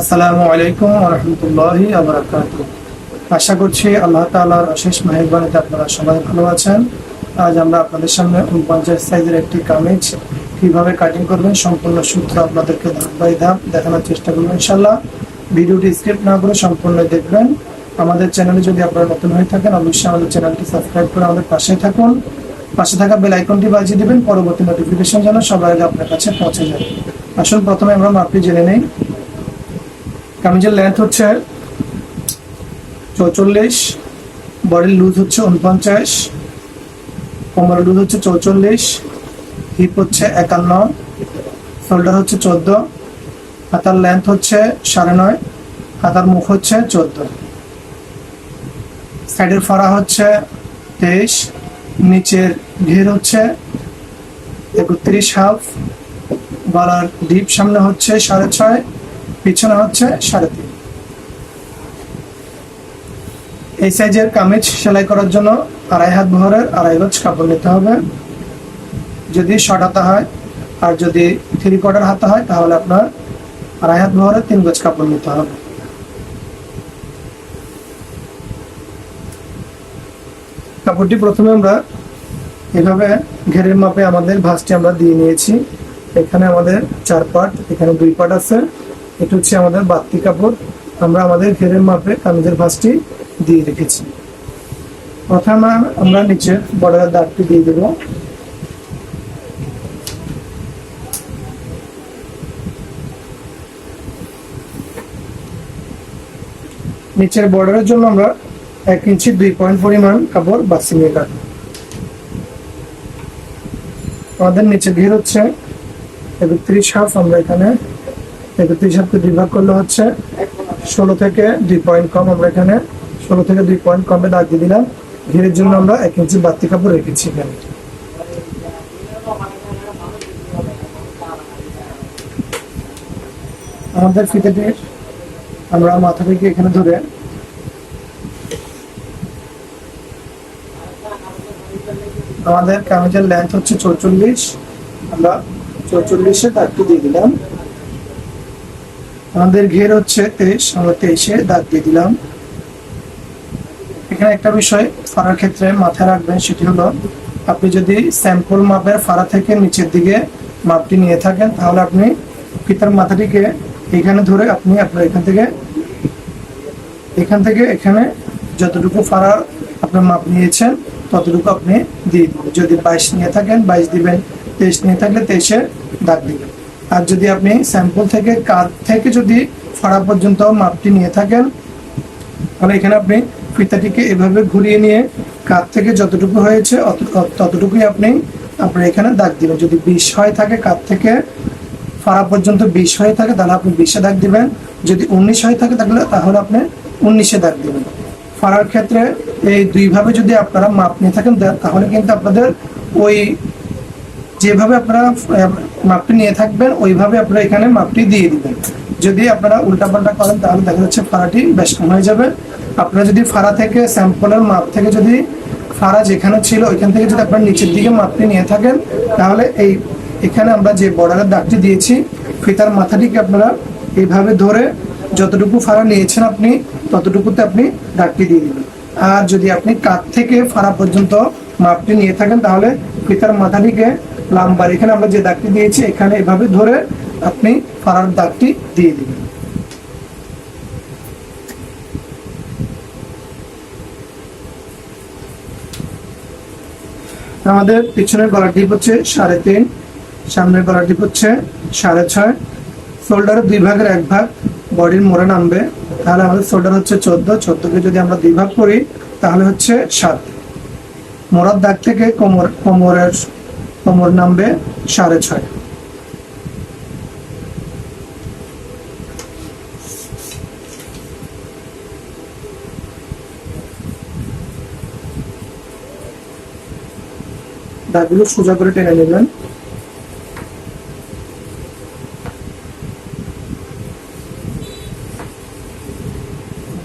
আসসালামু আলাইকুম রহমতুল্লাহি আবরাকাত আশা করছি আল্লাহ তাআলার অশেষ মেহেরবানিতে আপনারা সবাই ভালো আছেন। আজ আমরা আপনাদের সামনে উনপঞ্চাশ সাইজের একটি কামিজ কীভাবে কাটিং করবেন সম্পূর্ণ সূত্র আপনাদেরকে ধাপ বাই ধাপ দেখানোর চেষ্টা করবেন ইনশাল্লাহ ভিডিওটি স্কিপ না করে সম্পূর্ণ দেখবেন। আমাদের চ্যানেলে যদি আপনারা নতুন হয়ে থাকেন, অবশ্যই আমাদের চ্যানেলটি সাবস্ক্রাইব করে আমাদের পাশে থাকুন। পাশে থাকা বেল আইকনটি বাজিয়ে দিবেন, পরবর্তী নোটিফিকেশন যেন সবার আগে আপনার কাছে পৌঁছে যায়। আসুন, প্রথমে আমরা মাপটি জেনে নেই। কামিজের লেন্থ হচ্ছে চৌচল্লিশ বডির লুজ হচ্ছে উনপঞ্চাশ কোমরের লুজ হচ্ছে চৌচল্লিশ হিপ হচ্ছে একান্ন শোল্ডার হচ্ছে চোদ্দ, হাতার লেন্থ হচ্ছে সাড়ে নয়, হাতার মুখ হচ্ছে চোদ্দ। সাইডের ফাড়া হচ্ছে তেইশ, নিচের ঘের হচ্ছে একত্রিশ হাফ গলার ডিপ সামনে হচ্ছে সাড়ে ছয় পিছনে হচ্ছে সাড়ে তিন। এই সাইজের কামিজ সেলাই করার জন্য আড়াই হাত ভরের আড়াই গজ কাপড় নিতে হবে। যদি শর্ট হাতা হয় আর যদি থ্রি কোয়ার্টার হাতা হয়, তাহলে আপনার আড়াই হাত ভরের তিন গজ কাপড় নিতে হবে। কাপড়টি প্রথমে আমরা এভাবে ঘেরের মাপে আমাদের ভাঁজটি আমরা দিয়ে নিয়েছি। এখানে আমাদের চার পাট এখানে দুই পাট আছে। এটা হচ্ছে আমাদের বাড়তি কাপড়। আমরা আমাদের ঘেরের মাপে কামিজের ভাঁজটি দিয়ে রেখেছি। প্রথমে আমরা নিচে বর্ডারের দাগটি দিয়ে দেব। নিচের বর্ডারের জন্য আমরা এক ইঞ্চি দুই পয়েন্ট পরিমাণ কাপড় বাছি নিয়ে কাটবো আমাদের নিচে ঘের হচ্ছে একত্রিশ হাফ, আমরা এখানে একত্রিশ হাফকে দুই ভাগ করলে হচ্ছে ষোলো থেকে দুই পয়েন্ট কম আমরা এখানে ষোলো থেকে দুই পয়েন্ট কমে দাগ দিয়ে দিলাম। ঘিরের জন্য আমরা এক ইঞ্চি বাড়তি কাপড় রেখেছি এখানে। আমাদের ফিতেটির আমরা মাথা থেকে এখানে ধরে আমাদের কামিজের লেন্থ হচ্ছে চৌচল্লিশ। আমরা চৌচল্লিশে দাগটি দিয়ে দিলাম। আমাদের ঘের হচ্ছে তেইশ আমরা তেইশে দাগ দিয়ে দিলাম। এখানে একটা বিষয়, ফাড়ার ক্ষেত্রে মাথায় রাখবেন, সেটি হলো আপনি যদি স্যাম্পল মাপের ফাড়া থেকে নিচের দিকে মাপটি নিয়ে থাকেন, তাহলে আপনি ফিতার মাথাটিকে এখানে ধরে আপনি আপনার এখান থেকে এখান থেকে এখানে যতটুকু ফাড়ার আপনার মাপ নিয়েছেন, ততটুকু আপনি দিয়ে দিবেন। যদি বাইশ নিয়ে থাকেন, বাইশ দিবেন, তেইশ নিয়ে থাকলে তেইশে দাগ দিবেন। আর যদি আপনি স্যাম্পল থেকে কাঁধ থেকে যদি ফাড়া পর্যন্ত মাপটি নিয়ে থাকেন, তাহলে এখানে আপনি ফিতাটিকে এভাবে ঘুরিয়ে নিয়ে কাঁধ থেকে যতটুকু হয়েছে ততটুকুই আপনি, আপনার এখানে দাগ দিবেন। যদি বিষ হয় থাকে কাঁধ থেকে ফাড়া পর্যন্ত বিষ হয়ে থাকে, তাহলে আপনি বিশে দাগ দিবেন। যদি উনিশ হয়ে থাকে তাহলে তাহলে আপনি উনিশে দাগ দিবেন। ফাড়ার ক্ষেত্রে এই দুইভাবে যদি আপনারা মাপ নিয়ে থাকেন তাহলে কিন্তু আপনাদের ওই যেভাবে আপনারা মাপটি নিয়ে থাকবেন, ওইভাবে আপনারা এখানে মাপটি দিয়ে দিবেন। যদি আপনারা উল্টাপাল্টা করেন, তাহলে দেখা যাচ্ছে ফাড়াটি বেশ কম হয়ে যাবে। আপনারা যদি ফাড়া থেকে, স্যাম্পলের মাপ থেকে যদি ফাড়া যেখানে ছিল, ওইখান থেকে যদি আপনারা নিচের দিকে মাপটি নিয়ে থাকেন, তাহলে এই, এখানে আমরা যে বর্ডারের দাগটি দিয়েছি ফিতার মাথাটিকে আপনারা এইভাবে ধরে যতটুকু ফাড়া নিয়েছেন আপনি, ততটুকুতে আপনি দাগটি দিয়ে দিবেন। আর যদি আপনি কাত থেকে ফাড়া পর্যন্ত মাপটি নিয়ে থাকেন, তাহলে ফিতার মাথাটিকে লাম্বার এখানে আমরা যে দাগটি দিয়েছি, এখানে এভাবে ধরে আপনি ফাড়ার দাগটি দিয়ে দিবেন। আমাদের পিছনের গলা ডিপ হচ্ছে সাড়ে তিন, সামনের গলা টিপ হচ্ছে সাড়ে ছয়। শোল্ডারের দুই ভাগের এক ভাগ বডির মোড়ে নামবে। তাহলে আমাদের শোল্ডার হচ্ছে চোদ্দ, চোদ্দকে যদি আমরা দুই ভাগ করি, তাহলে হচ্ছে সাত। মোড়ার দাগ থেকে কোমর, কোমরের কোমর নামবে সাড়ে ছয়। দাগগুলো সোজা করে টেনে নেবেন।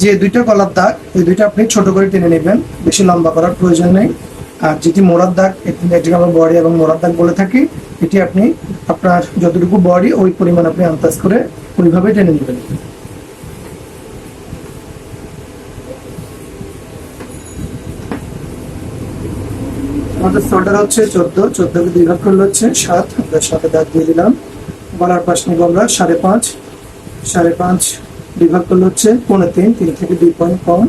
যে দুইটা কলার দাগ, এই দুইটা আপনি ছোট করে টেনে নেবেন। বেশি লম্বা করার প্রয়োজন নেই। আর যেটি মোরার দাগ এটিকে আমরা বডি এবং মোরার দাগ বলে থাকি, এটি আপনি আপনার যতটুকু বডি, ওই পরিমাণ আপনি আন্দাজ করে ওইভাবে টেনে নেবেন। আমাদের হচ্ছে চোদ্দ, চোদ্দকে দুই ভাগ করলে হচ্ছে সাত, আমরা সাথে দাগ দিয়ে দিলাম। বলার পাশ নিব আমরা সাড়ে পাঁচ সাড়ে পাঁচ দুই ভাগ করলে হচ্ছে পৌনে তিন তিন থেকে দুই পয়েন্ট কম।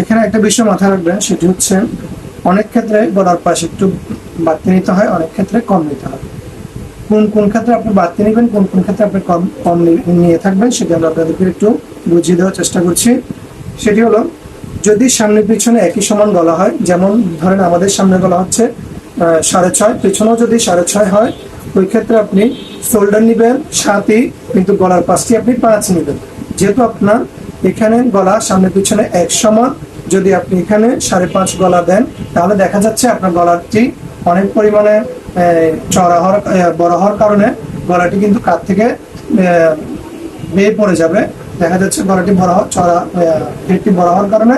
এখানে একটা বিষয় মাথায় রাখবেন, সেটি হচ্ছে অনেক ক্ষেত্রে গলার পাশ একটু বাড়তি নিতে হয়, অনেক ক্ষেত্রে কম নিতে হয়। কোন কোন ক্ষেত্রে আপনি বাড়তি নেবেন, কোন কোন ক্ষেত্রে আপনি কম কম নিয়ে থাকবেন, সেটা আমরা আপনাদেরকে একটু বুঝিয়ে দেওয়ার চেষ্টা করছি। সেটি হলো, যদি সামনে পিছনে একই সমান গলা হয়, যেমন ধরেন আমাদের সামনে গলা হচ্ছে সাড়ে ছয়, পেছনেও যদি সাড়ে ছয় হয়, ওই ক্ষেত্রে আপনি শোল্ডার নেবেন, সাতই, কিন্তু গলার পাশটি আপনি পাঁচ নেবেন। যেহেতু আপনার এখানে গলা সামনে পিছনে এক সমান যদি আপনি এখানে সাড়ে পাঁচ গলা দেন, তাহলে দেখা যাচ্ছে আপনার গলাটি অনেক পরিমাণে চড়া হওয়ার বড় হওয়ার কারণে গলাটি কিন্তু কাত থেকে বেয়ে পড়ে যাবে। দেখা যাচ্ছে গলাটি বড় হওয়া- চড়া পেটটি বড় হওয়ার কারণে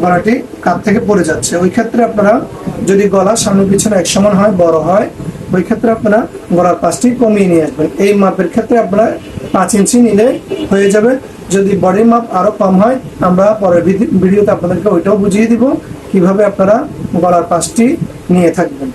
গলাটি কাত থেকে পড়ে যাচ্ছে। ওই ক্ষেত্রে আপনারা যদি গলা সামনে পিছনে এক সমান হয়, বড় হয়, ওই ক্ষেত্রে আপনারা গলার পাশটি কমিয়ে নিয়ে আসবেন। এই মাপের ক্ষেত্রে আপনারা পাঁচ ইঞ্চি নিলে হয়ে যাবে। যদি বডির মাপ আরও কম হয়, আমরা পরের ভিডি- ভিডিওতে আপনাদেরকে ওইটাও বুঝিয়ে দিব, কীভাবে আপনারা গলার পাশটি নিয়ে থাকবেন।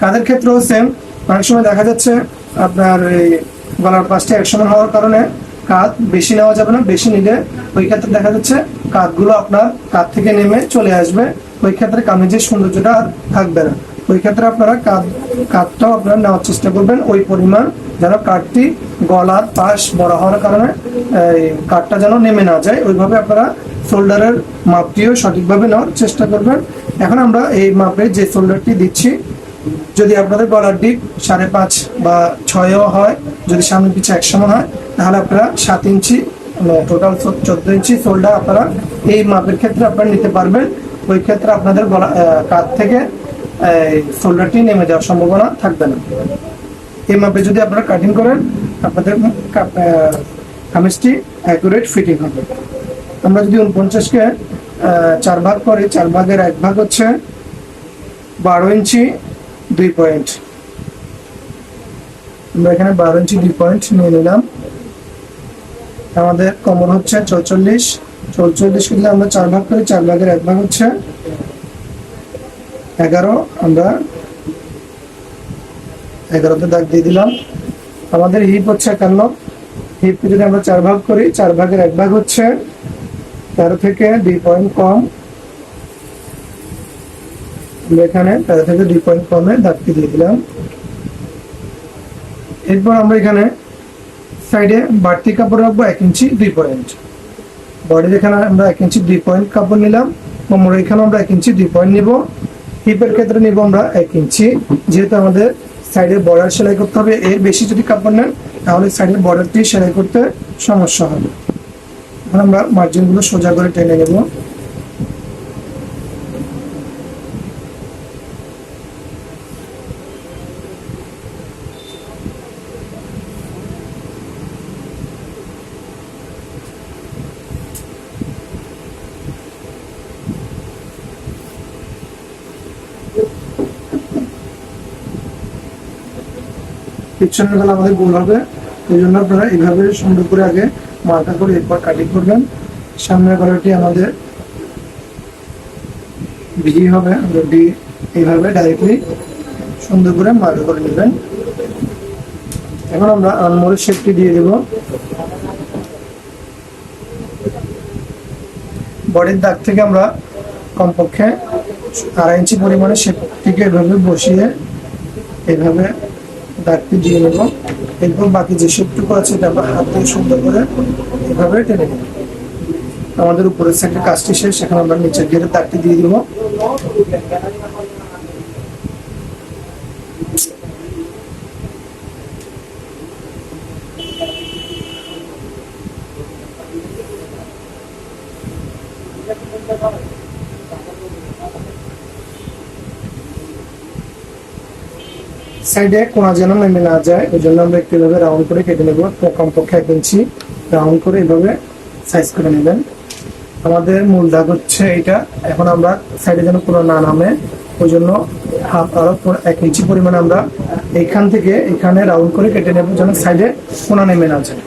কাদের ক্ষেত্রেও সেম অনেক সময় দেখা যাচ্ছে আপনার এই গলার পাশটা একসমান হওয়ার কারণে কাঁধ বেশি নেওয়া যাবে না, বেশি নিলে ওই ক্ষেত্রে দেখা যাচ্ছে কাঁধগুলো আপনার কাঁধ থেকে নেমে চলে আসবে। ওই ক্ষেত্রে কামিজের সৌন্দর্যটা আর থাকবে না। ওই ক্ষেত্রে আপনারা কাঁধ কাঁধটাও আপনারা নেওয়ার চেষ্টা করবেন, ওই পরিমাণ যেন কাঠটি গলার পাশ বড় হওয়ার কারণে কাঠটা যেন নেমে না যায়, ওইভাবে আপনারা শোল্ডারের মাপটিও সঠিকভাবে নেওয়ার চেষ্টা করবেন। এখন আমরা এই মাপে যে শোল্ডারটি দিচ্ছি, যদি আপনাদের গলার ডিপ সাড়ে পাঁচ বা ছয়ও হয়, যদি সামনে পিছিয়ে এক সমান হয়, তাহলে আপনারা সাত ইঞ্চি টোটাল চোদ্দ ইঞ্চি শোল্ডার আপনারা এই মাপের ক্ষেত্রে আপনারা নিতে পারবেন। ওই ক্ষেত্রে আপনাদের গলা কাঁধ থেকে শোল্ডারটি নেমে যাওয়ার সম্ভাবনা থাকবে না। এই মাপে যদি আপনারা কাটিং করেন, আপনাদের কামিজটি অ্যাকুরেট ফিটিং হবে। আমরা যদি উনপঞ্চাশকে চার ভাগ করি, চার ভাগের এক ভাগ হচ্ছে বারো ইঞ্চি, দুই পয়েন্ট আমরা এখানে বারো ইঞ্চি, দুই পয়েন্ট নিয়ে নিলাম। আমাদের কমন হচ্ছে চৌচল্লিশ। চৌচল্লিশ যদি আমরা চার ভাগ করি, চার ভাগের এক ভাগ হচ্ছে এগারো। আমরা এগারোতে দাগ দিয়ে দিলাম। আমাদের হিপ হচ্ছে একান্ন। হিপকে যদি আমরা চার ভাগ করি, চার ভাগের এক ভাগ হচ্ছে তেরো থেকে দুই পয়েন্ট কম। এখানে তেরো থেকে দুই পয়েন্ট কমে দাগটি দিয়ে দিলাম। এরপর আমরা এখানে সাইডে বাড়তি কাপড় রাখব এক ইঞ্চি, দুই পয়েন্ট। বডির এখানে আমরা এক ইঞ্চি, দুই পয়েন্ট কাপড় নিলাম। কোমরের এখানে আমরা এক ইঞ্চি, দুই পয়েন্ট নিব। হিপের ক্ষেত্রে নিব আমরা এক ইঞ্চি। যেহেতু আমাদের সাইডে বর্ডার সেলাই করতে হবে। এর বেশি যদি কাপড় নেন, তাহলে সাইডের বর্ডারটি সেলাই করতে সমস্যা হবে। এখন আমরা মার্জিনগুলো সোজা করে টেনে নেব। পিছনের বেলা আমাদের গোল হবে। এই জন্য আপনারা এইভাবে সুন্দর করে আগে মার্কা করে এরপর কাটিং করবেন। সামনের গলাটি আমাদের ভি হবে আমরা ডি এইভাবে ডাইরেক্টলি সুন্দর করে মার্কা করে নেবেন। এখন আমরা আনমোরের শেপটি দিয়ে দেব। বডির দাগ থেকে আমরা কমপক্ষে আড়াই ইঞ্চি পরিমাণে শেপটিকে এভাবে বসিয়ে এইভাবে দাগটি দিয়ে নেব এরপর বাকি যে শেপটুকু আছে এটা আমরা হাত দিয়ে সুন্দর করে এভাবে টেনে নেব আমাদের উপরের সাইডের কাজটি শেষ সেখানে আমরা নিচের গেটের দাগটি দিয়ে দিব। সাইডে কোনা যেন নেমে না যায় ওই জন্য আমরা একটু এভাবে রাউন্ড করে কেটে নেব। কমপক্ষে এক ইঞ্চি রাউন্ড করে এভাবে সাইজ করে নেবেন। আমাদের মূল দাগ হচ্ছে এটা এখন আমরা সাইডে যেন কোনো না নামে ওই জন্য হাফ আরও এক ইঞ্চি পরিমাণে আমরা এইখান থেকে এখানে রাউন্ড করে কেটে নেব যেন সাইডে কোনা নেমে না যায়।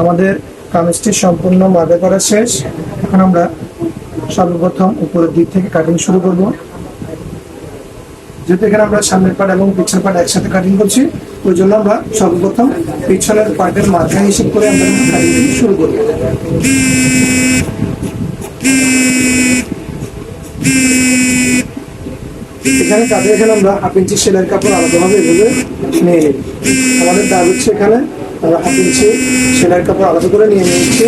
আমাদের কামিজটি সম্পূর্ণ মাদে করা শেষ। এখন আমরা সর্বপ্রথম উপরের দিক থেকে কাটিং শুরু করব। যেহেতু এখানে আমরা সামনের পার্ট এবং পিছনের পার্ট একসাথে কাটিং করছি, ওই জন্য আমরা সর্বপ্রথম পিছনের পার্টের মাঝখানে হিসেব করে আমরা কাটিং শুরু করব এখানে কাজে এখানে আমরা হাফ ইঞ্চি সেলাইয়ের কাপড় আলাদাভাবে এভাবে নিয়ে নিই। আমাদের দাগ হচ্ছে এখানে, আমরা হাফ ইঞ্চি সেলাইয়ের কাপড় আলাদা করে নিয়ে নিচ্ছি।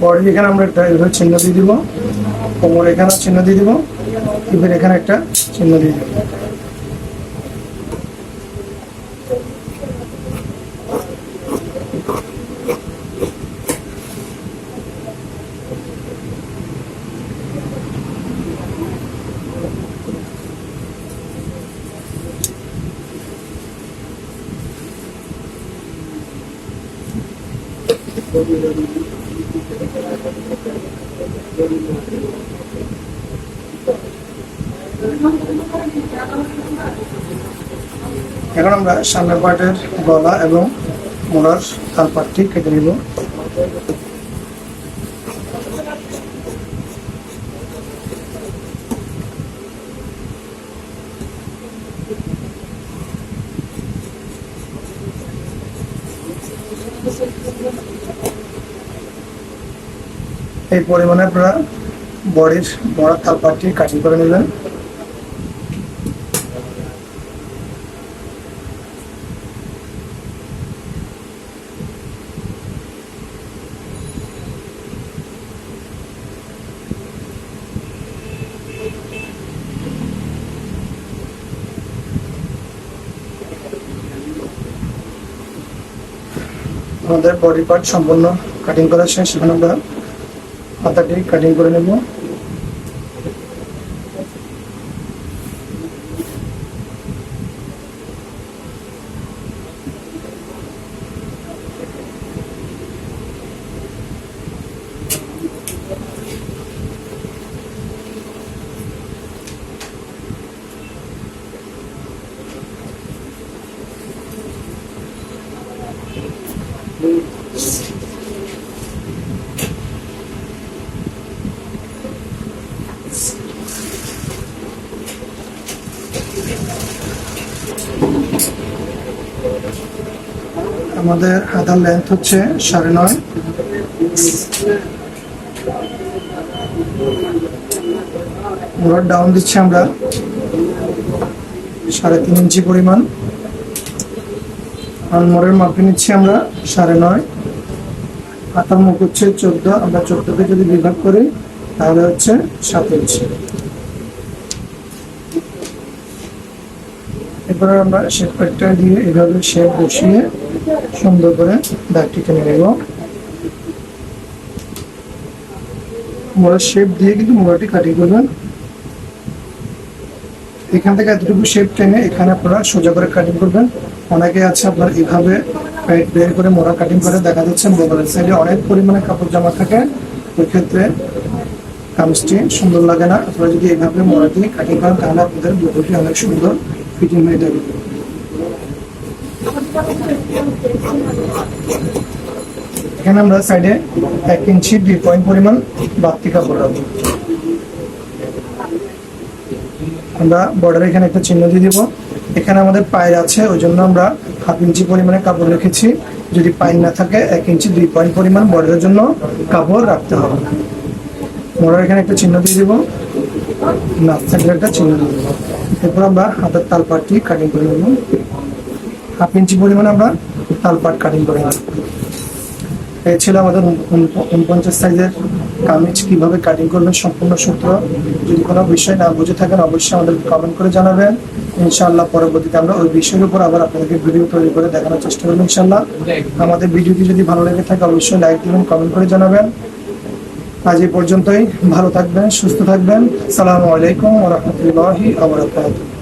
বডি এখানে আমরা একটা এভাবে চিহ্ন দিয়ে দিব। কোমর এখানে চিহ্ন দিয়ে দিব। এখানে একটা চিহ্ন দিয়ে দিব। এখন আমরা সামনের পার্টের গলা এবং মোড়ার তাল পাটটি কেটে নিব। এই পরিমাণে আপনারা বডির মোড়ার তাল পাটটি কাটিং করে নেবেন। আমাদের বডি পার্ট সম্পূর্ণ কাটিং করা শেষ। এখন আমরা পাতাটি কাটিং করে নেব। আমাদের হাতার লেন্থ হচ্ছে সাড়ে নয়। মোড়ার ডাউন দিচ্ছি আমরা। সাড়ে তিন ইঞ্চি পরিমাণ। আর মোড়ের মাপে নিচ্ছি আমরা সাড়ে নয়। হাতার মুখ হচ্ছে চোদ্দ, আমরা চোদ্দকে যদি বিভাগ করি, তাহলে হচ্ছে সাত ইঞ্চি। এরপরে আমরা শেপ কাটটা দিয়ে এভাবে শেপ বসিয়ে সুন্দর করে দাগটি টেনে নেব। মোড়ার শেপ দিয়ে কিন্তু মোড়াটি কাটিং করবেন এখান থেকে এতটুকু শেপ টেনে এখানে আপনারা সোজা করে কাটিং করবেন। অনেকে আছে আপনার এইভাবে পেট বের করে মোড়া কাটিং করে, দেখা যাচ্ছে বদলের সাইডে অনেক পরিমাণে কাপড় জামা থাকে। ওই ক্ষেত্রে কামিজটি সুন্দর লাগে না। আপনারা যদি এইভাবে মোড়া দিয়ে কাটিং করেন, তাহলে আপনাদের দুটোটি অনেক সুন্দর ফিটিং হয়ে যাবে এখানে আমরা সাইডে এক ইঞ্চি দুই পয়েন্ট পরিমাণ বাড়তি কাপড় রাখব। আমরা বর্ডারে এখানে একটা চিহ্ন দিয়ে দিব। এখানে আমাদের পায়ের আছে, ওই জন্য আমরা হাফ ইঞ্চি পরিমাণে কাপড় রেখেছি। যদি পায়ের না থাকে, এক ইঞ্চি দুই পয়েন্ট পরিমাণ বর্ডারের জন্য কাপড় রাখতে হবে। মোড়ার এখানে একটা চিহ্ন দিয়ে দিব। না থাকলে একটা চিহ্ন দিয়ে দেবো। এরপর আমরা হাতের তাল পাটটি কাটিং করে নেব। হাফ ইঞ্চি পরিমাণে আমরা তাল পাট কাটিং করে নেব। এই ছিল আমাদের উনপঞ্চাশ সাইজের কামিজ। কীভাবে কাটিং করবেন সম্পূর্ণ সূত্র যদি কোনো বিষয় না বুঝে থাকেন অবশ্যই আমাদের কমেন্ট করে জানাবেন। ইনশাআল্লাহ পরবর্তীতে আমরা ওই বিষয়ের উপর আবার আপনাদেরকে ভিডিও তৈরি করে দেখানোর চেষ্টা করব ইনশাআল্লাহ। আমাদের ভিডিওটি যদি ভালো লেগে থাকে অবশ্যই লাইক দিবেন কমেন্ট করে জানাবেন। আজ এই পর্যন্তই। ভালো থাকবেন সুস্থ থাকবেন। সালামু আলাইকুম ওরহমতুল্লাহি আবরাকাতুহ